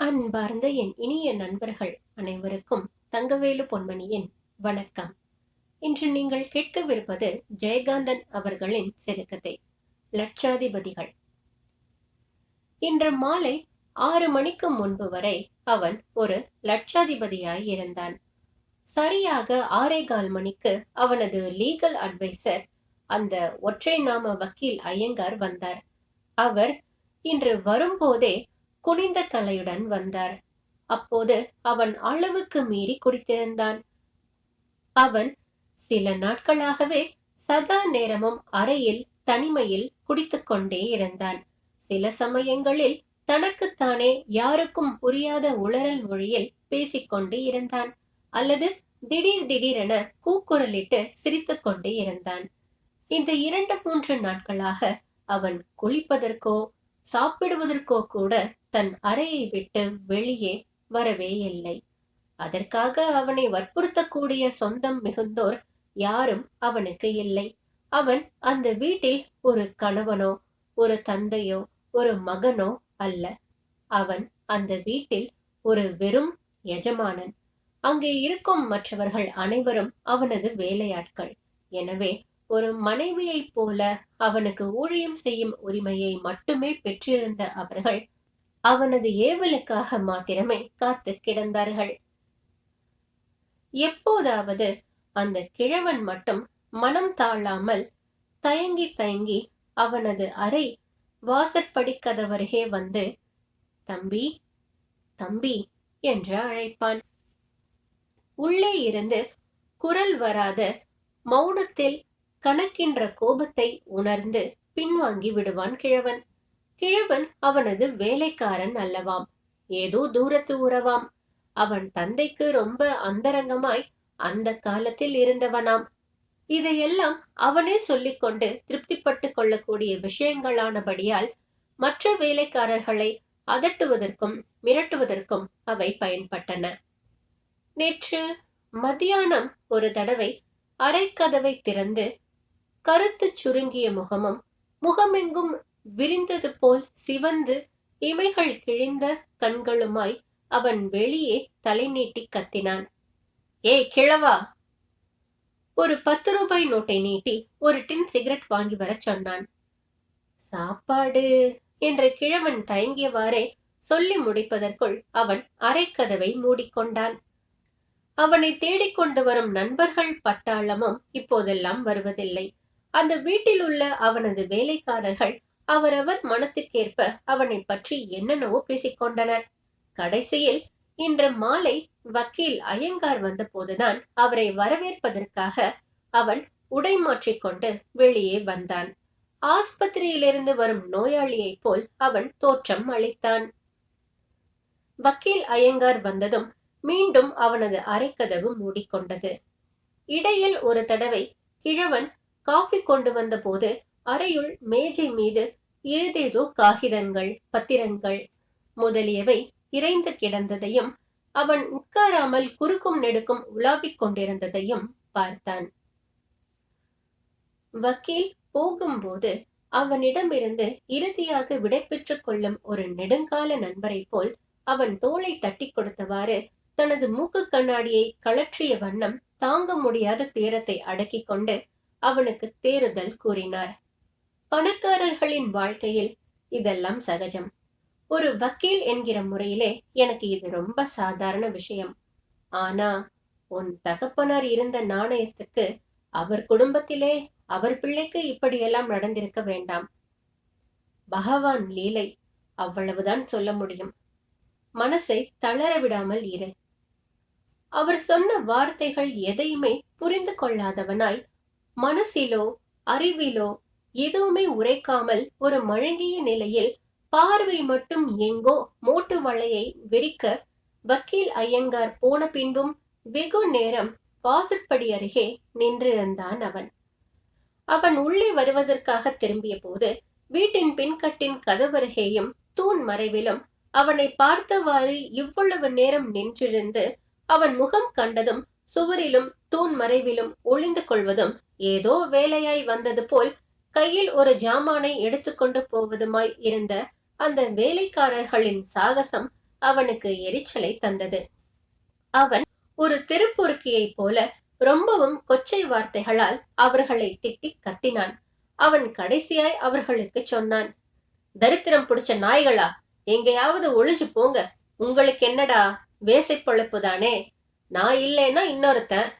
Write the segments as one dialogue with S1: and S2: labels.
S1: அன்பார்ந்த என் இனிய நண்பர்கள் அனைவருக்கும் தங்கவேலு பொன்மணியின் வணக்கம். இன்று நீங்கள் கேட்கவிருப்பது ஜெயகாந்தன் அவர்களின் சிறுகதை லட்சாதிபதிகள். இன்று மாலை ஆறு மணிக்கு முன்பு வரை அவன் ஒரு லட்சாதிபதியாய் இருந்தான். சரியாக ஆறேகால் மணிக்கு அவனது லீகல் அட்வைசர் அந்த ஒற்றை நாம வக்கீல் ஐயங்கார் வந்தார். அவர் இன்று வரும்போதே குனிந்த தலையுடன் வந்தார். அப்போது அவன் அளவுக்கு மீறி குடித்திருந்தான். அவன் சில நாட்களாகவே சதா நேரமும் அறையில் தனிமையில் குடித்துக் கொண்டே இருந்தான். சில சமயங்களில் தனக்குத்தானே யாருக்கும் புரியாத உளறல் மொழியில் பேசிக்கொண்டு இருந்தான் அல்லது திடீர் திடீரென கூக்குரலிட்டு சிரித்துக் கொண்டே இருந்தான். இந்த இரண்டு மூன்று நாட்களாக அவன் குளிப்பதற்கோ சாப்பிடுவதற்கோ கூட தன் அறையை விட்டு வெளியே வரவே இல்லை. அதற்காக அவனை வற்புறுத்தக்கூடிய சொந்தம் மிகுந்தோர் யாரும் அவனுக்கு இல்லை. அவன் அந்த வீட்டில் ஒரு கணவனோ ஒரு தந்தையோ ஒரு மகனோ அல்ல. அவன் அந்த வீட்டில் ஒரு வெறும் எஜமானன். அங்கே இருக்கும் மற்றவர்கள் அனைவரும் அவனது வேலையாட்கள். எனவே ஒரு மனைவியைப் போல அவனுக்கு ஊழியம் செய்யும் உரிமையை மட்டுமே பெற்றிருந்த அவர்கள் அவனது ஏவலுக்காக மாத்திரமே காத்து கிடந்தார்கள். எப்போதாவது அந்த கிழவன் மட்டும் மனம் தாழாமல் தயங்கி தயங்கி அவனது அறை வாசற்படிக்கதவருகே வந்து தம்பி தம்பி என்று அழைப்பான். உள்ளே இருந்து குரல் வராத மௌனத்தில் கணக்கின்ற கோபத்தை உணர்ந்து பின்வாங்கி விடுவான் கிழவன். கிழவன் அவனது வேலைக்காரன் அல்லவாம். ஏதோ தூரத்து உறவாம். அவன் தந்தைக்கு ரொம்ப அந்தரங்கமாய் அந்த காலத்தில் இருந்தவனாம். இதையெல்லாம் அவனே சொல்லிக்கொண்டு திருப்திப்பட்டு கொள்ளக்கூடிய விஷயங்களானபடியால் மற்ற வேலைக்காரர்களை அதட்டுவதற்கும் மிரட்டுவதற்கும் அவை பயன்பட்டன. நேற்று மத்தியானம் ஒரு தடவை அரைக்கதவை திறந்து கருத்து சுருங்கிய முகமும் முகமெங்கும் விரிந்தது போல் சிவந்து இமைகள் கிழிந்த கண்களுமாய் அவன் வெளியே தலை நீட்டி கத்தினான். ஏய் கிழவா! ஒரு பத்து ரூபாய் நோட்டை நீட்டி ஒரு டின் சிகரெட் வாங்கி வரச் சொன்னான். சாப்பாடு! என்ற கிழவன் தயங்கியவாறே சொல்லி முடிப்பதற்குள் அவன் அரைக்கதவை மூடிக்கொண்டான். அவனை தேடிக்கொண்டு வரும் நண்பர்கள் பட்டாளமும் இப்போதெல்லாம் வருவதில்லை. அந்த வீட்டில் உள்ள அவனது வேலைக்காரர்கள் அவரவர் மனத்திற்கேற்ப அவனை பற்றி என்னென்னவோ பேசிக்கொண்டனர் கடைசியில் இன்று மாலை வக்கீல் ஐயங்கார் வந்தபோதுதான் அவரை வரவேற்பதற்காக அவன் உடை மாற்றிக்கொண்டு வெளியே வந்தான். ஆஸ்பத்திரியிலிருந்து வரும் நோயாளியைப் போல் அவன் தோற்றம் அளித்தான். வக்கீல் ஐயங்கார் வந்ததும் மீண்டும் அவனது அரைக்கதவு மூடிக்கொண்டது. இடையில் ஒரு தடவை கிழவன் காஃபி கொண்டு வந்த போது அறையுள் மேஜை மீது ஏதேதோ காகிதங்கள் பத்திரங்கள் முதலியவை இறைந்து கிடந்ததையும் அவன் உட்காராமல் குறுக்கும் நெடுக்கும் உலாவிக் கொண்டிருந்ததையும் பார்த்தான். வக்கீல் போகும்போது அவனிடமிருந்து இறுதியாக விடைபெற்றுக் கொள்ளும் ஒரு நெடுங்கால நண்பரைப் போல் அவன் தோளை தட்டி கொடுத்தவாறு தனது மூக்கு கண்ணாடியை கழற்றிய வண்ணம் தாங்க முடியாத துயரத்தை அடக்கிக் கொண்டு அவனுக்கு தேறுதல் கூறினார். பணக்காரர்களின் வாழ்க்கையில் இதெல்லாம் சகஜம். ஒரு வக்கீல் என்கிற முறையிலே எனக்கு இது ரொம்ப சாதாரண விஷயம். ஆனா உன் தகப்பனார் இருந்த நாணயத்துக்கு அவர் குடும்பத்திலே அவர் பிள்ளைக்கு இப்படியெல்லாம் நடந்திருக்க வேண்டாம். பகவான் லீலை அவ்வளவுதான் சொல்ல முடியும். மனசை தளர விடாமல் இரு. அவர் சொன்ன வார்த்தைகள் எதையுமே புரிந்து கொள்ளாதவனாய் மனசிலோ அறிவிலோ எதுவுமே உரைக்காமல் ஒரு மழுங்கிய நிலையில் பார்வை மட்டும் எங்கோ மோட்டு வளையை விரிக்க வக்கீல் ஐயங்கார் போன பின்பும் வெகு நேரம் வாசற்படி அருகே நின்றிருந்தான் அவன். அவன் உள்ளே வருவதற்காக திரும்பிய போது வீட்டின் பின்கட்டின் கதவருகேயும் தூண் மறைவிலும் அவனை பார்த்தவாறு இவ்வளவு நேரம் நின்றிருந்து அவன் முகம் கண்டதும் சுவரிலும் தூண் மறைவிலும் ஒளிந்து கொள்வதும் ஏதோ வேலையாய் வந்தது போல் கையில் ஒரு ஜாமானை எடுத்துக்கொண்டு போவதுமாய் இருந்த அந்த வேலைக்காரர்களின் சாகசம் அவனுக்கு எரிச்சலை தந்தது. அவன் ஒரு திருப்பொருக்கியைப் போல ரொம்பவும் கொச்சை வார்த்தைகளால் அவர்களை திட்டி கத்தினான். அவன் கடைசியாய் அவர்களுக்கு சொன்னான் தரித்திரம் பிடிச்ச நாய்களா எங்கேயாவது ஒளிஞ்சு போங்க. உங்களுக்கு என்னடா வேசை பொழப்பு தானே? நான் இல்லைன்னா இன்னொருத்தன்.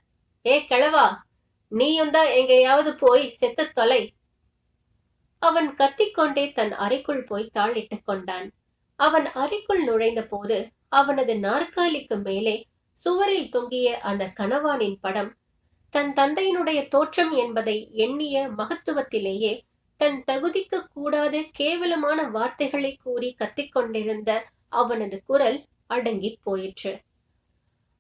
S1: ஏ கிழவா நீயும் தான் எங்கேயாவது போய் செத்து தொலை. அவன் கத்திக்கொண்டே தன் அறைக்குள் போய் தாளிட்டுக் கொண்டான். அவன் அறைக்குள் நுழைந்த போது அவனது நாற்காலிக்கு மேலே சுவரில் தொங்கிய அந்த கணவானின் படம் தன் தந்தையினுடைய தோற்றம் என்பதை எண்ணிய மகத்துவத்திலேயே தன் தகுதிக்கு கூடாத கேவலமான வார்த்தைகளை கூறி கத்திக்கொண்டிருந்த அவனது குரல் அடங்கி போயிற்று.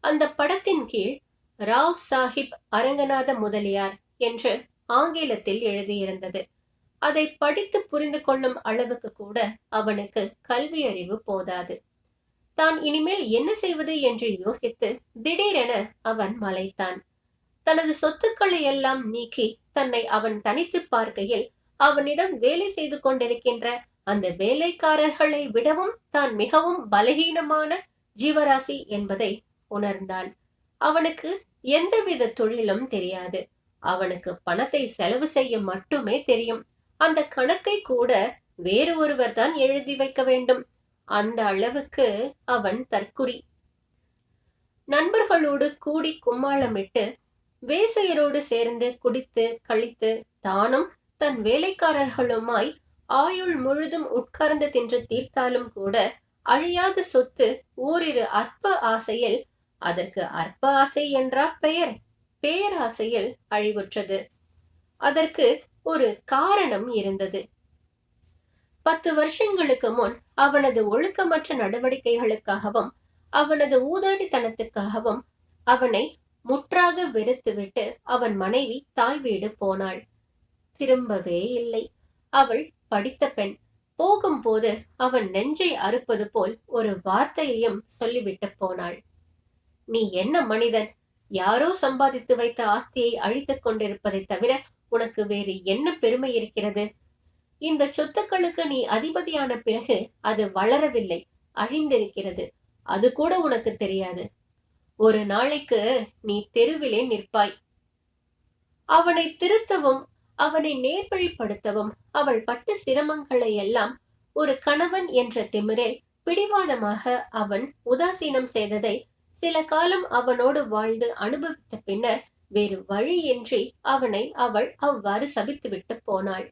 S1: அந்த படத்தின் கீழ் ராவ் சாஹிப் அரங்கநாத முதலியார் என்று ஆங்கிலத்தில் எழுதியிருந்தது. அதை படித்து புரிந்து கொள்ளும் அளவுக்கு கூட அவனுக்கு கல்வி அறிவு போதாது. தான் இனிமேல் என்ன செய்வது என்று யோசித்து திடீரென அவன் மலைத்தான். தனது சொத்துக்களை எல்லாம் நீக்கி தன்னை அவன் தனித்து பார்க்கையில் அவனிடம் வேலை செய்து கொண்டிருக்கின்ற அந்த வேலைக்காரர்களை விடவும் தான் மிகவும் பலகீனமான ஜீவராசி என்பதை உணர்ந்தான். அவனுக்கு எந்தவித தொழிலும் தெரியாது. அவனுக்கு பணத்தை செலவு செய்ய மட்டுமே தெரியும். அந்த கணக்கை கூட வேறு ஒருவர் தான் எழுதி வைக்க வேண்டும். அந்த அளவுக்கு அவன் தற்குறி. நண்பர்களோடு கூடி கும்மாளமிட்டு வேசையரோடு சேர்ந்து குடித்து கழித்து தானும் தன் வேலைக்காரர்களுமாய் ஆயுள் முழுதும் உட்கார்ந்து தின்று தீர்த்தாலும் கூட அழியாத சொத்து ஓரிரு அற்ப ஆசையில் அதற்கு அற்ப ஆசை என்றா பெயர். பேராசையில் அழிவுற்றது. அதற்கு ஒரு காரணம் இருந்தது. பத்து வருஷங்களுக்கு முன் அவனது ஒழுக்கமற்ற நடவடிக்கைகளுக்காகவும் அவனது ஊதாரித்தனத்துக்காகவும் அவனை முற்றாக வெறுத்துவிட்டு அவன் மனைவி தாய் வீடு போனாள். திரும்பவே இல்லை. அவள் படித்த பெண். போகும்போது அவன் நெஞ்சை அறுப்பது போல் ஒரு வார்த்தையையும் சொல்லிவிட்டு போனாள். நீ என்ன மனிதன்? யாரோ சம்பாதித்து வைத்த ஆஸ்தியை அழித்துக் கொண்டிருப்பதை தவிர உனக்கு வேறு என்ன பெருமை இருக்கிறது? இந்த சொத்துக்களுக்கு நீ அதிபதியான பிறகு அது வளரவில்லை அழிந்திருக்கிறது. அது கூட உனக்கு தெரியாது. ஒரு நாளைக்கு நீ தெருவிலே நிற்பாய். அவனை திருத்தவும் அவனை நேர்வழிப்படுத்தவும் அவள் பட்ட சிரமங்களை எல்லாம் ஒரு கணவன் என்ற திமிரில் பிடிவாதமாக அவன் உதாசீனம் செய்ததை சில காலம் அவனோடு வாழ்ந்து அனுபவித்த பின்னர் வேறு வழியின்றி அவனை அவள் அவ்வாறு சபித்துவிட்டு போனாள்.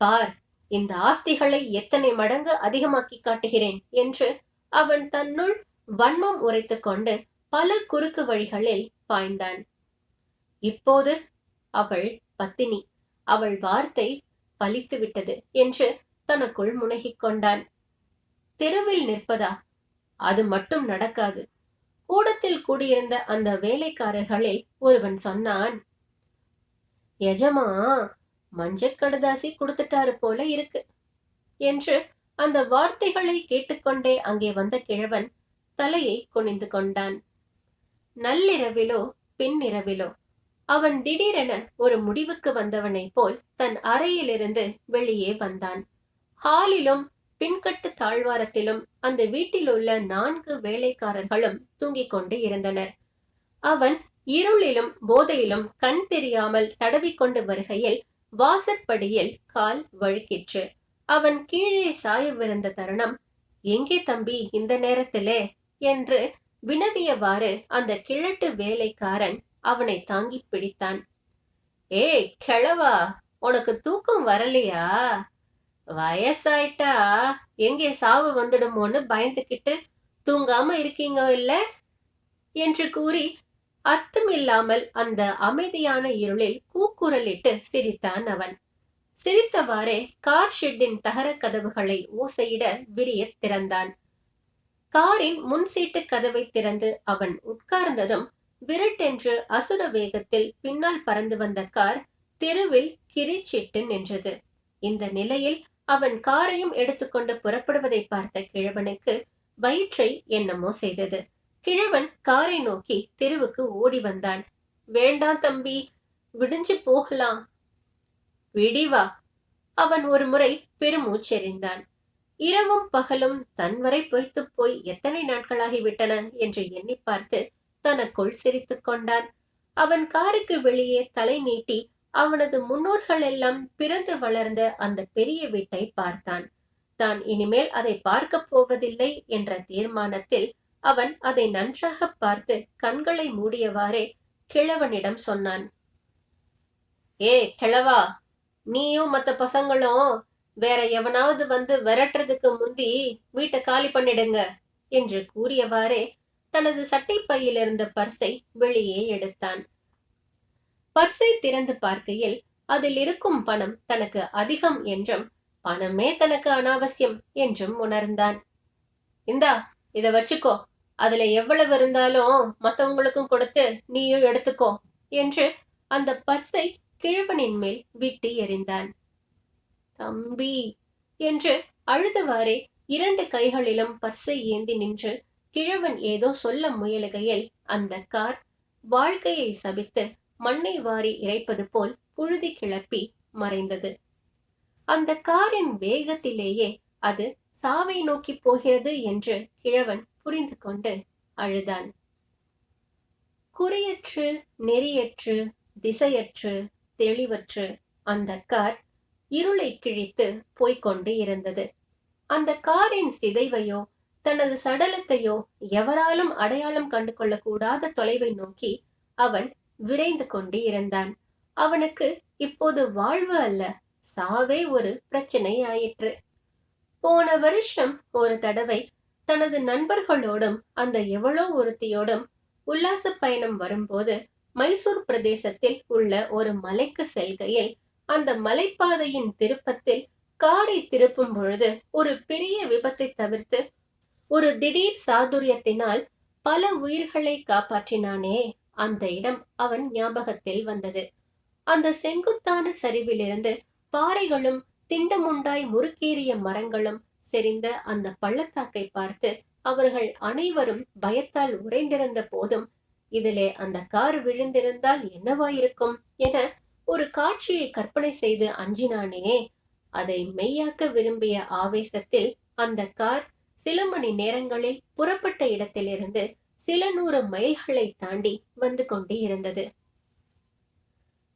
S1: பார் இந்த ஆஸ்திகளை எத்தனை மடங்கு அதிகமாக்கி காட்டுகிறேன்? என்று அவன் தன்னுள் வன்மம் உரைத்துக் கொண்டு பல குறுக்கு வழிகளில் பாய்ந்தான். இப்போது அவள் பத்தினி அவள் வார்த்தை பலித்து விட்டது என்று தனக்குள் முனகிக் கொண்டான். தெருவில் நிற்பதா? அது மட்டும் நடக்காது. கூடத்தில் கூடியிருந்த அந்த வேலைக்காரர்களில் ஒருவன் சொன்னான் எஜமா மஞ்சக்கடதாசி கொடுத்துட்டாரு போல இருக்கு என்று அந்த வார்த்தைகளை கேட்டுக்கொண்டே அங்கே வந்த கிழவன் தலையை குனிந்து கொண்டான். நள்ளிரவிலோ பின்னிரவிலோ அவன் திடீரென ஒரு முடிவுக்கு வந்தவனைப் போல் தன் அறையிலிருந்து வெளியே வந்தான். ஹாலிலும் பின்கட்டு தாழ்வாரத்திலும் அந்த வீட்டில் உள்ள நான்கு வேலைக்காரர்களும் தூங்கிக் கொண்டு இருந்தனர். அவன் இருளிலும் போதையிலும் கண் தெரியாமல் தடவிக்கொண்டு வருகையில் வாசற்படியில் கால் வழுக்கிற்று. அவன் கீழே சாயவிருந்த தருணம் எங்கே தம்பி இந்த நேரத்திலே? என்று வினவியவாறு அந்த கிழட்டு வேலைக்காரன் அவனை தாங்கி பிடித்தான். ஏய் கிழவா உனக்கு தூக்கம் வரலையா? வயசாயிட்டா எங்கே சாவு வந்துடுமோன்னு பயந்துகிட்டு தூங்காம இருக்கீங்க இல்ல? என்று கூறி அர்த்தமில்லாமல் அந்த அமைதியான இருளில் கூக்குரலிட்டு சிரித்தான் அவன். சிரித்தவாறே கார் ஷெட்டின் தகர கதவுகளை ஓசையிட விரிய திறந்தான். காரின் முன் சீட்டு கதவை திறந்து அவன் உட்கார்ந்ததும் விரட்டென்று அசுர வேகத்தில் பின்னால் பறந்து வந்த கார் தெருவில் கிரிச்சிட்டு நின்றது. இந்த நிலையில் அவன் காரையும் எடுத்துக்கொண்டு புறப்படுவதை பார்த்த கிழவனுக்கு வயிற்றை என்னமோ செய்தது. கிழவன் காரை நோக்கி தெருவுக்கு ஓடி வந்தான். வேண்டாம் தம்பி விடிஞ்சு போகலாம். விடிவா அவன் ஒரு முறை பெருமூச்செறிந்தான். இரவும் பகலும் தன் வரை பொய்த்து போய் எத்தனை நாட்களாகிவிட்டன என்று எண்ணி பார்த்து தனக்குள் சிரித்துக் கொண்டான். அவன் காருக்கு வெளியே தலை நீட்டி அவனது முன்னோர்கள் எல்லாம் பிறந்து வளர்ந்த அந்த பெரிய வீட்டை பார்த்தான். தான் இனிமேல் அதை பார்க்கப் போவதில்லை என்ற தீர்மானத்தில் அவன் அதை நன்றாக பார்த்து கண்களை மூடியவாறே கிழவனிடம் சொன்னான். ஏ கிழவா நீயும் மத்த பசங்களும் வேற எவனாவது வந்து விரட்டுறதுக்கு முந்தி வீட்டை காலி பண்ணிடுங்க என்று கூறியவாறே தனது சட்டை பையில் இருந்த பர்ஸை வெளியே எடுத்தான். பர்ஸை திறந்து பார்க்கையில் அதில் இருக்கும் பணம் தனக்கு அதிகம் என்றும் பணமே தனக்கு அனாவசியம் என்றும் உணர்ந்தான். இந்தா இத வச்சுக்கோ. அதுல எவ்வளவு இருந்தாலும் மத்தவங்களுக்கும் கொடுத்து நீயும் எடுத்துக்கோ என்று அந்த பர்ஸை கிழவனின் மேல் விட்டு எறிந்தான். தம்பி என்று அழுதவாறே இரண்டு கைகளிலும் பர்ஸை ஏந்தி நின்று கிழவன் ஏதோ சொல்ல முயலுகையில் அந்த கார் வாழ்க்கையை சபித்து மண்ணை வாரி இறைப்பது போல் புழுதி கிளப்பி மறைந்தது. அந்த காரின் வேகத்திலேயே அது சாவை நோக்கி போகிறது என்று கிழவன் புரிந்து கொண்டு அழுதான். குறியற்று நெறியற்று திசையற்று தெளிவற்று அந்த கார் இருளை கிழித்து போய்கொண்டு இருந்தது. அந்த காரின் சிதைவையோ தனது சடலத்தையோ எவராலும் அடையாளம் கண்டு கொள்ளக்கூடாத தொலைவை நோக்கி அவன் விரைந்து கொண்டு இருந்தான் அவனுக்கு இப்போது வாழ்வு அல்ல சாவே ஒரு பிரச்சனை ஆயிற்று. போன வருஷம் ஒரு தடவை தனது நண்பர்களோடும் அந்த எவ்வளோ ஒருத்தியோடும் உல்லாச பயணம் வரும்போது மைசூர் பிரதேசத்தில் உள்ள ஒரு மலைக்கு செல்கையில் அந்த மலைப்பாதையின் திருப்பத்தில் காரை திருப்பும் பொழுது ஒரு பெரிய விபத்தை தவிர்த்து ஒரு திடீர் சாதுரியத்தினால் பல உயிர்களை காப்பாற்றினானே. அந்த இடம் அவன் ஞாபகத்தில் வந்தது. அந்த செங்குத்தான சரிவிலிருந்து பாறைகளும் திண்டமுண்டாய் முறுக்கேறிய மரங்களும் செறிந்த அந்த பள்ளத்தாக்கை பார்த்து அவர்கள் அனைவரும் பயத்தால் உறைந்திருந்த போதும் இதிலே அந்த கார் விழுந்திருந்தால் என்னவாயிருக்கும்? என ஒரு காட்சியை கற்பனை செய்து அஞ்சினானே. அதை மெய்யாக்க விரும்பிய ஆவேசத்தில் அந்த கார் சில மணி நேரங்களில் புறப்பட்ட இடத்திலிருந்து சில நூறு மைல்களை தாண்டி வந்து கொண்டே இருந்தது.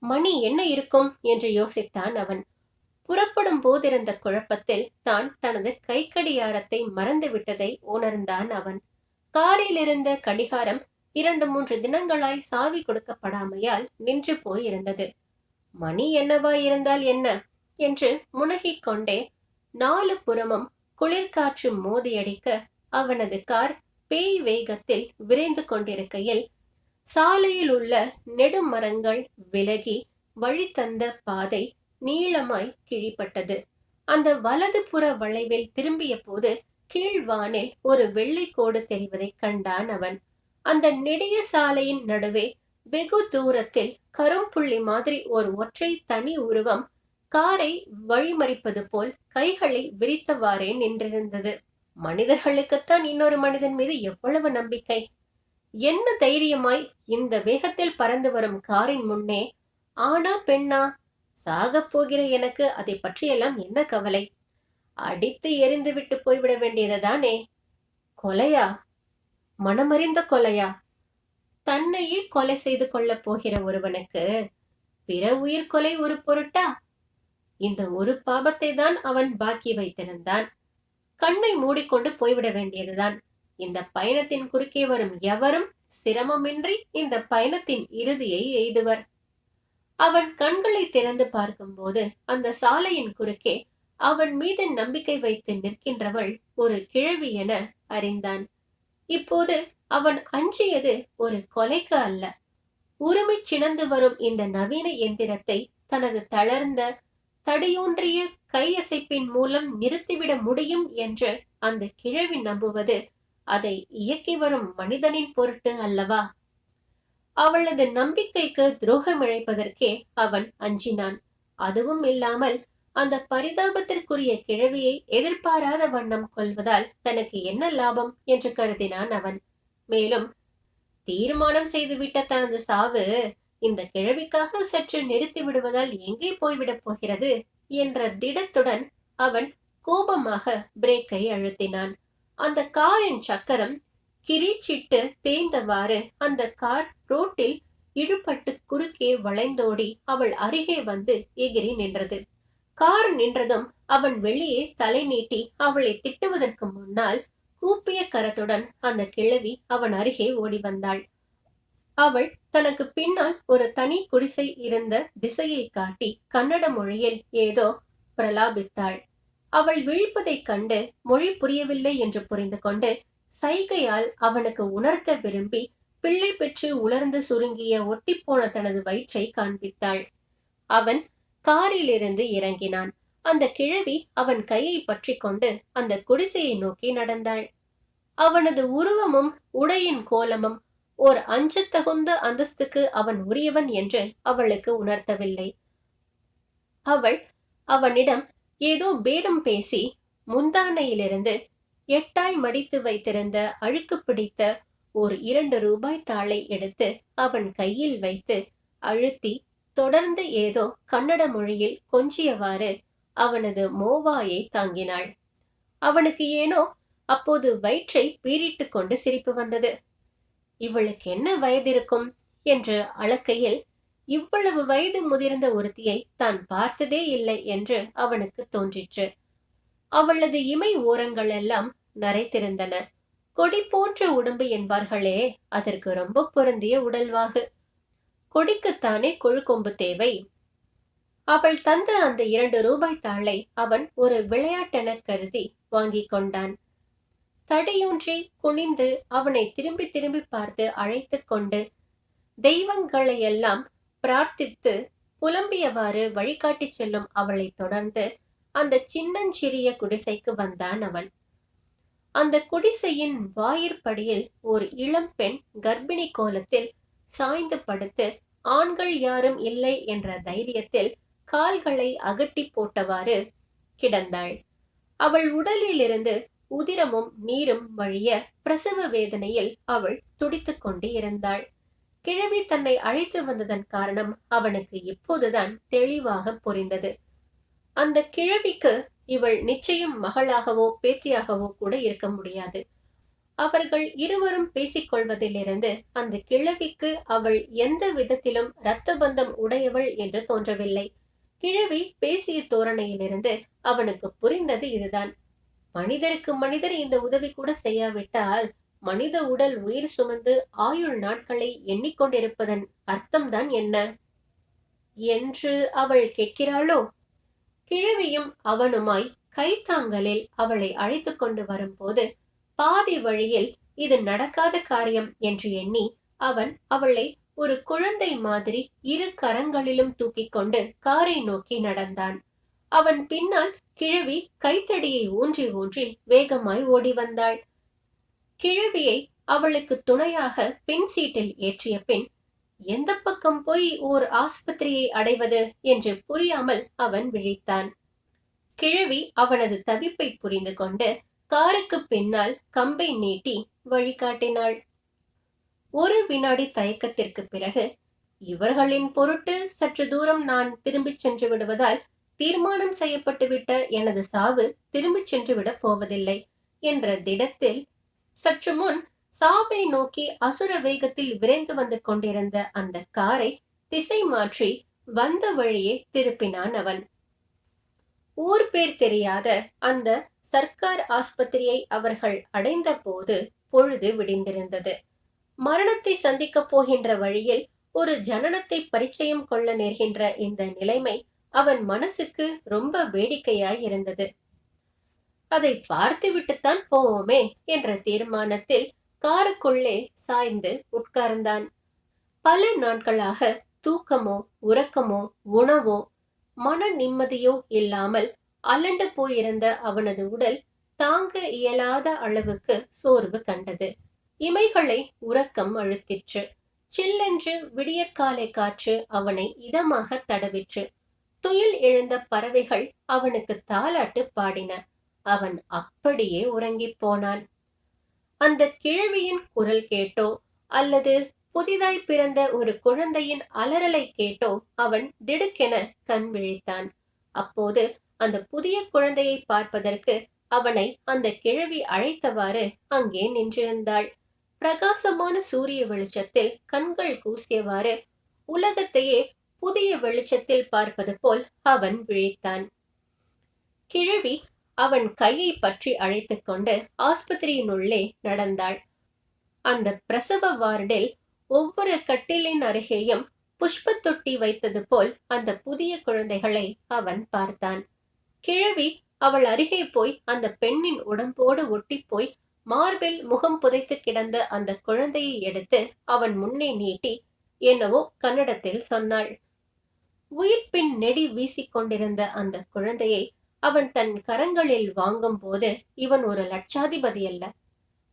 S1: மணி என்ன இருக்கும்? என்று யோசித்தான் அவன். புறப்படும் போதிருந்த குழப்பத்தில் தான் தனது கைக்கடியாரத்தை மறந்து விட்டதை உணர்ந்தான் அவன். காரில் இருந்த கடிகாரம் இரண்டு மூன்று தினங்களாய் சாவி கொடுக்கப்படாமையால் நின்று போயிருந்தது. மணி என்னவா இருந்தால் என்ன? என்று முனகிக் கொண்டே நாலு புறமும் குளிர்காற்று மோதியடிக்க அவனது கார் பேய் வேகத்தில் விரைந்து கொண்டிருக்கையில் சாலையில் உள்ள நெடுமரங்கள் விலகி வழி தந்த பாதை நீளமாய் கிழிப்பட்டது. அந்த வலது புற வளைவில் திரும்பிய போது கீழ்வானில் ஒரு வெள்ளை கோடு தெரிவதை கண்டான் அவன். அந்த நெடிய சாலையின் நடுவே வெகு தூரத்தில் கரும்புள்ளி மாதிரி ஒரு ஒற்றை தனி உருவம் காரை வழிமறிப்பது போல் கைகளை விரித்தவாறே நின்றிருந்தது. மனிதர்களுக்குத்தான் இன்னொரு மனிதன் மீது எவ்வளவு நம்பிக்கை? என்ன தைரியமாய் இந்த வேகத்தில் பறந்து வரும் காரின் முன்னே ஆனா பெண்ணா சாகப் போகிற எனக்கு அதை பற்றியெல்லாம் என்ன கவலை? அடித்து எரிந்து விட்டு போய்விட வேண்டியதுதானே கொலையா? மனமறிந்த கொலையா? தன்னையே கொலை செய்து கொள்ளப் போகிற ஒருவனுக்கு பிற உயிர் கொலை ஒரு பொருட்டா? இந்த ஒரு பாபத்தை தான் அவன் பாக்கி வைத்திருந்தான். கண்ணை மூடிக்கொண்டு போய்விட வேண்டியதுதான். இந்த பயணத்தின் குறுக்கே வரும் எவரும் சிரமமின்றி இந்த பயணத்தின் இறுதியை எய்துவர். அவன் கண்களை திறந்து பார்க்கும்போது அந்த சாலையின் குறுக்கே அவன் மீது நம்பிக்கை வைத்து நிற்கின்றவள் ஒரு கிழவி என அறிந்தான். இப்போது அவன் அஞ்சியது ஒரு கொலைக்கு அல்ல. உரிமை சினந்து வரும் இந்த நவீன எந்திரத்தை தனது தளர்ந்த தடியூன்றிய கையசைப்பின் மூலம் நிறுத்திவிட முடியும் என்று அந்த கிழவி நம்புவது. அதை இயக்கி வரும் மனிதனின் பொருட்டு அல்லவா? அவளது நம்பிக்கைக்கு துரோகம் இழைப்பதற்கே அவன் அஞ்சினான். அதுவும் இல்லாமல் அந்த பரிதாபத்திற்குரிய கிழவியை எதிர்பாராத வண்ணம் கொள்வதால் தனக்கு என்ன லாபம் என்று கருதினான் அவன். மேலும் தீர்மானம் செய்துவிட்ட தனது சாவு இந்த கிழவிக்காக சற்று நிறுத்தி விடுவதால் எங்கே போய்விடப் போகிறது? என்ற திடத்துடன் அவன் கோபமாக பிரேக்கை அழுத்தினான். அந்த காரின் சக்கரம் கிரீச்சிட்டு தேய்ந்தவாறு அந்த கார் ரோட்டில் இழுபட்டு குறுக்கே வளைந்தோடி அவள் அருகே வந்து எகிரி நின்றது. கார் நின்றதும் அவன் வெளியே தலை நீட்டி அவளை திட்டுவதற்கு முன்னால் கூப்பிய கரத்துடன் அந்த கிழவி அவன் அருகே ஓடி வந்தாள். அவள் தனக்கு பின்னால் ஒரு தனி குடிசை இருந்த திசையை காட்டி கன்னட மொழியில் ஏதோ பிரலாபித்தாள். அவள் விழிப்பதைக் கண்டு மொழி புரியவில்லை என்று புரிந்து கொண்டு சைகையால் அவனுக்கு உணர்த்த விரும்பி பிள்ளை பெற்று உலர்ந்து சுருங்கிய ஒட்டிப்போன தனது வயிற்றை காண்பித்தாள். அவன் காரிலிருந்து இறங்கினான். அந்த கிழவி அவன் கையை பற்றி கொண்டு அந்த குடிசையை நோக்கி நடந்தாள். அவனது உருவமும் உடையின் கோலமும் ஓர் அஞ்சத்தகுந்த அந்தஸ்துக்கு அவன் உரியவன் என்று அவளுக்கு உணர்த்தவில்லை. அவள் அவனிடம் ஏதோ பேரம் பேசி முந்தானையிலிருந்து எட்டாய் மடித்து வைத்திருந்த அழுக்கு பிடித்த ஒரு இரண்டு ரூபாய் தாளை எடுத்து அவன் கையில் வைத்து அழுத்தி தொடர்ந்து ஏதோ கன்னட மொழியில் கொஞ்சியவாறு அவனது மோவாயை தாங்கினாள். அவனுக்கு ஏனோ அப்போது வயிற்றை பீறிட்டு கொண்டு சிரிப்பு வந்தது. இவளுக்கு என்ன வயதிருக்கும் என்று அளக்கையில் இவ்வளவு வயது முதிர்ந்த ஒருத்தியை தான் பார்த்ததே இல்லை என்று அவனுக்கு தோன்றிற்று. அவளது இமை ஓரங்கள் எல்லாம் நரைத்திருந்தன. கொடி போன்ற உடம்பு என்பார்களே அதற்கு ரொம்ப பொருந்திய உடல்வாகு. கொடிக்குத்தானே கொழுக்கொம்பு தேவை. அவள் தந்த அந்த இரண்டு ரூபாய் தாளை அவன் ஒரு விளையாட்டென கருதி வாங்கிக் கொண்டான். தடையூன்றி குனிந்து அவனை திரும்பி திரும்பி பார்த்து அழைத்து கொண்டு தெய்வங்களையெல்லாம் பிரார்த்தித்து புலம்பியவாறு வழிகாட்டி செல்லும் அவளை தொடர்ந்து அந்த சின்னஞ்சிறிய குடிசைக்கு வந்தான் அவன். அந்த குடிசையின் வாயிற்படியில் ஒரு இளம் பெண் கர்ப்பிணி கோலத்தில் சாய்ந்து படுத்து ஆண்கள் யாரும் இல்லை என்ற தைரியத்தில் கால்களை அகட்டி போட்டவாறு கிடந்தாள். அவள் உடலிலிருந்து உதிரமும் நீரும் வழிய பிரசவ வேதனையில் அவள் துடித்துக் கொண்டு இருந்தாள். கிழவி தன்னை அழைத்து வந்ததன் காரணம் அவனுக்கு இப்போதுதான் தெளிவாக புரிந்தது. அந்த கிழவிக்கு இவள் நிச்சயம் மகளாகவோ பேத்தியாகவோ கூட இருக்க முடியாது. அவர்கள் இருவரும் பேசிக்கொள்வதிலிருந்து அந்த கிழவிக்கு அவள் எந்த விதத்திலும் இரத்த பந்தம் உடையவள் என்று தோன்றவில்லை. கிழவி பேசிய தோரணையிலிருந்து அவனுக்கு புரிந்தது இதுதான். மனிதருக்கு மனிதர் இந்த உதவி கூட செய்யாவிட்டால் மனித உடல் உயிர் சுமந்து ஆயுள் நாட்களை எண்ணிக்கொண்டிருப்பதன் அர்த்தம்தான் என்ன? என்று அவள் கேட்கிறாளோ? கிழவியும் அவனுமாய் கைத்தாங்கலில் அவளை அழைத்து கொண்டு வரும்போது பாதி வழியில் இது நடக்காத காரியம் என்று எண்ணி அவன் அவளை ஒரு குழந்தை மாதிரி இரு கரங்களிலும் தூக்கிக் கொண்டு காரை நோக்கி நடந்தான். அவன் பின்னால் கிழவி கைத்தடியை ஊன்றி ஊன்றி வேகமாய் ஓடி வந்தாள் கிழவியை அவளுக்கு துணையாக பின் சீட்டில் ஏற்றிய பின் எந்த பக்கம் போய் ஓர் ஆஸ்பத்திரியை அடைவது? என்று புரியாமல் அவன் விழித்தான். கிழவி அவனது தவிப்பை புரிந்து கொண்டு காருக்கு பின்னால் கம்பை நீட்டி வழிகாட்டினாள் ஒரு வினாடி தயக்கத்திற்கு பிறகு இவர்களின் பொருட்டு சற்று தூரம் நான் திரும்பிச் சென்று விடுவதால் தீர்மானம் செய்யப்பட்டுவிட்ட எனது சாவு திரும்பிச் சென்றுவிடப் போவதில்லை என்ற திடத்தில் சற்று முன் சாவை நோக்கி அசுர வேகத்தில் விரைந்து வந்து கொண்டிருந்த அந்த காரை திசை மாற்றி வந்த வழியே திருப்பினான் அவன். ஊர் பேர் தெரியாத அந்த சர்க்கார் ஆஸ்பத்திரியை அவர்கள் அடைந்த போது பொழுது விடிந்திருந்தது. மரணத்தை சந்திக்கப் போகின்ற வழியில் ஒரு ஜனனத்தை பரிச்சயம் கொள்ள நேர்கின்ற இந்த நிலைமை அவன் மனசுக்கு ரொம்ப வேடிக்கையாய் இருந்தது. அதை பார்த்துவிட்டுத்தான் போவோமே என்ற தீர்மானத்தில் காருக்குள்ளே சாய்ந்து உட்கார்ந்தான். பல நாட்களாக தூக்கமோ உறக்கமோ உணவோ மன நிம்மதியோ இல்லாமல் அலண்டு போயிருந்த அவனது உடல் தாங்க இயலாத அளவுக்கு சோர்வு கண்டது. இமைகளை உறக்கம் அழுத்திற்று. சில்லென்று விடியற்காலை காற்று அவனை இதமாக தடவிற்று. துயில் எழுந்த பறவைகள் அவனுக்கு தாலாட்டு பாடின. அவன் அப்படியே உறங்கி போனான். அந்த கிழவியின் குரல் கேட்டோ அல்லது புதிதாய் பிறந்த ஒரு குழந்தையின் அலறலை கேட்டோ அவன் திடுக்கென கண் விழித்தான். அப்போது அந்த புதிய குழந்தையை பார்ப்பதற்கு அவனை அந்த கிழவி அழைத்தவாறு அங்கே நின்றிருந்தாள். பிரகாசமான சூரிய வெளிச்சத்தில் கண்கள் கூசியவாறு உலகத்தையே புதிய வெளிச்சத்தில் பார்ப்பது போல் அவன் விழித்தான். கிழவி அவன் கையை பற்றி அழைத்து கொண்டு ஆஸ்பத்திரியினுள்ளே நடந்தாள். அந்த பிரசவ வார்டில் ஒவ்வொரு கட்டிலின் அருகேயும் புஷ்ப தொட்டி வைத்தது போல் அந்த புதிய குழந்தைகளை அவன் பார்த்தான். கிழவி அவள் அருகே போய் அந்த பெண்ணின் உடம்போடு ஒட்டி போய் மார்பில் முகம் புதைத்து கிடந்த அந்த குழந்தையை எடுத்து அவன் முன்னே நீட்டி என்னவோ கன்னடத்தில் சொன்னாள். உயிர்ப்பின் நெடி வீசிக்கொண்டிருந்த அந்த குழந்தையை அவன் தன் கரங்களில் வாங்கும் போது இவன் ஒரு லட்சாதிபதி அல்ல.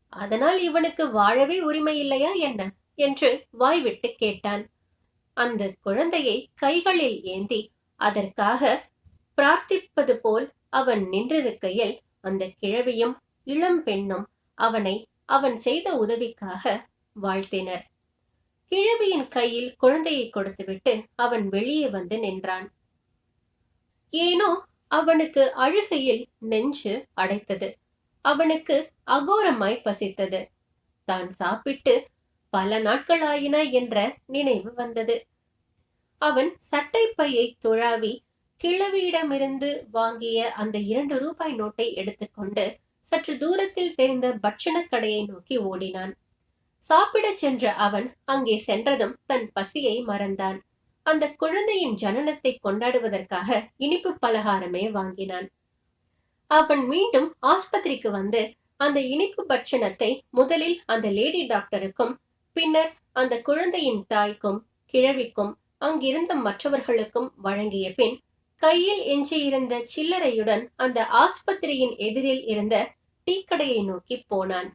S1: அதனால் இவனுக்கு வாழவே உரிமை இல்லையா என்ன? என்று வாய்விட்டு கேட்டான். அந்த குழந்தையை கைகளில் ஏந்தி அதற்காக பிரார்த்திப்பது போல் அவன் நின்றிருக்கையில் அந்த கிழவியும் இளம் பெண்ணும் அவனை அவன் செய்த உதவிக்காக வாழ்த்தினர். கிழவியின் கையில் குழந்தையை கொடுத்துவிட்டு அவன் வெளியே வந்து நின்றான். ஏனோ அவனுக்கு அழுகையில் நெஞ்சு அடைத்தது. அவனுக்கு அகோரமாய் பசித்தது. தான் சாப்பிட்டு பல நாட்களாயின என்ற நினைவு வந்தது. அவன் சட்டை பையை துழாவி கிழவியிடமிருந்து வாங்கிய அந்த இரண்டு ரூபாய் நோட்டை எடுத்துக்கொண்டு சற்று தூரத்தில் தெரிந்த பட்சணக் கடையை நோக்கி ஓடினான். சாப்பிடச் சென்ற அவன் அங்கே சென்றதும் தன் பசியை மறந்தான். அந்த குழந்தையின் ஜனனத்தை கொண்டாடுவதற்காக இனிப்பு பலகாரமே வாங்கினான். அவன் மீண்டும் ஆஸ்பத்திரிக்கு வந்து அந்த இனிப்பு பட்சணத்தை முதலில் அந்த லேடி டாக்டருக்கும் பின்னர் அந்த குழந்தையின் தாய்க்கும் கிழவிக்கும் அங்கிருந்த மற்றவர்களுக்கும் வழங்கிய பின் கையில் எஞ்சியிருந்த சில்லறையுடன் அந்த ஆஸ்பத்திரியின் எதிரில் இருந்த டீக்கடையை நோக்கி போனான்.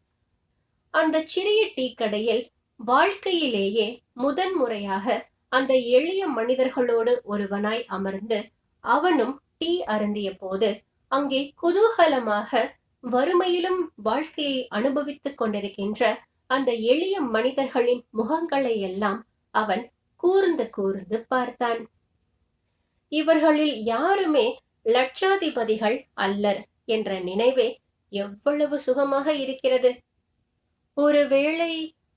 S1: அந்த சிறிய டீ கடையில் வாழ்க்கையிலேயே முதன் முறையாக அந்த எளிய மனிதர்களோடு ஒருவனாய் அமர்ந்து அவனும் டீ அருந்திய போது அங்கே குதூகலமாக வறுமையிலும் வாழ்க்கையை அனுபவித்துக் கொண்டிருக்கின்ற அந்த எளிய மனிதர்களின் முகங்களை எல்லாம் அவன் கூர்ந்து கூர்ந்து பார்த்தான். இவர்களில் யாருமே லட்சாதிபதிகள் அல்லர் என்ற நினைவே எவ்வளவு சுகமாக இருக்கிறது. ஒருவேளை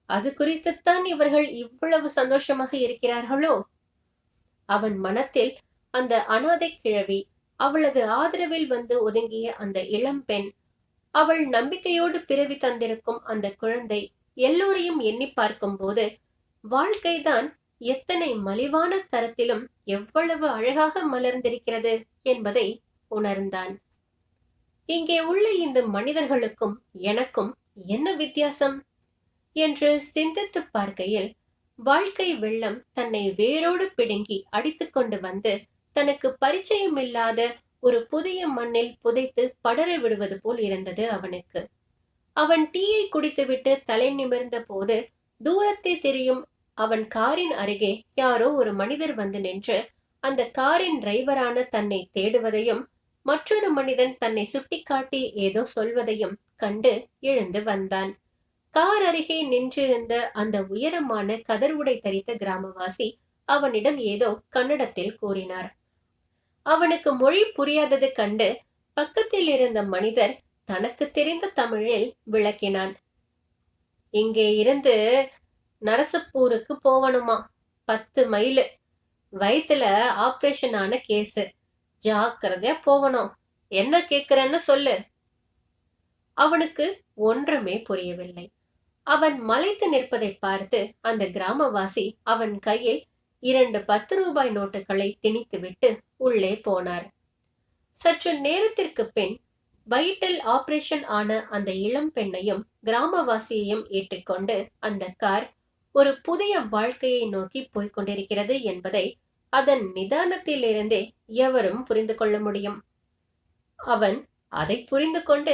S1: அது குறித்துத்தான் இவர்கள் இவ்வளவு சந்தோஷமாக இருக்கிறார்களோ? அவன் மனத்தில் அந்த அனாதை கிழவி அவளது ஆதரவில் வந்து ஒதுங்கிய அந்த இளம்பெண் அவள் நம்பிக்கையோடு பிறவி தந்திருக்கும் அந்த குழந்தை எல்லோரையும் எண்ணி பார்க்கும் போது வாழ்க்கைதான் எத்தனை மலிவான தரத்திலும் எவ்வளவு அழகாக மலர்ந்திருக்கிறது என்பதை உணர்ந்தான். இங்கே உள்ள இந்த மனிதர்களுக்கும் எனக்கும் என்ன வித்தியாசம்? என்று சிந்தித்து பார்க்கையில் வாழ்க்கை வெள்ளம் தன்னை வேரோடு பிடுங்கி அடித்துக்கொண்டு வந்து தனக்கு பரிச்சயமில்லாத ஒரு புதிய மண்ணில் புதைத்து படர விடுவது போல் இருந்தது அவனுக்கு. அவன் டீயை குடித்துவிட்டு தலை நிமிர்ந்த போது தூரத்தை தெரியும் அவன் காரின் அருகே யாரோ ஒரு மனிதர் வந்து நின்று அந்த காரின் டிரைவரான தன்னை தேடுவதையும் மற்றொரு மனிதன் தன்னை சுட்டிக்காட்டி ஏதோ சொல்வதையும் கண்டு எழுந்து வந்தான். கார் அருகே நின்றிருந்த அந்த உயரமான கதர் உடை தரித்த கிராமவாசி அவனிடம் ஏதோ கன்னடத்தில் கூறினார். அவனுக்கு மொழி புரியாதது கண்டு பக்கத்தில் இருந்த மனிதர் தனக்கு தெரிந்த தமிழில் விளக்கினான். இங்கே இருந்து நரசப்பூருக்கு போகணுமா பத்து மைலு. வயித்துல ஆபரேஷன் ஆன கேஸு. ஜாக்கிரதையா போகணும். என்ன கேக்குறேன்னு சொல்லு. அவனுக்கு ஒன்றுமே புரியவில்லை. அவன் மலைத்து நிற்பதை பார்த்து அந்த கிராமவாசி அவன் கையில் இரண்டு பத்து ரூபாய் நோட்டுகளை திணித்துவிட்டு உள்ளே போனார். சற்று நேரத்திற்கு பின் வயிற்றில் ஆபரேஷன் ஆன அந்த இளம் பெண்ணையும் கிராமவாசியையும் ஏற்றுக்கொண்டு அந்த கார் ஒரு புதிய வாழ்க்கையை நோக்கி போய்க் கொண்டிருக்கிறது என்பதை அதன் நிதானத்திலிருந்தே எவரும் புரிந்து கொள்ள முடியும். அவன் அதை புரிந்து கொண்டு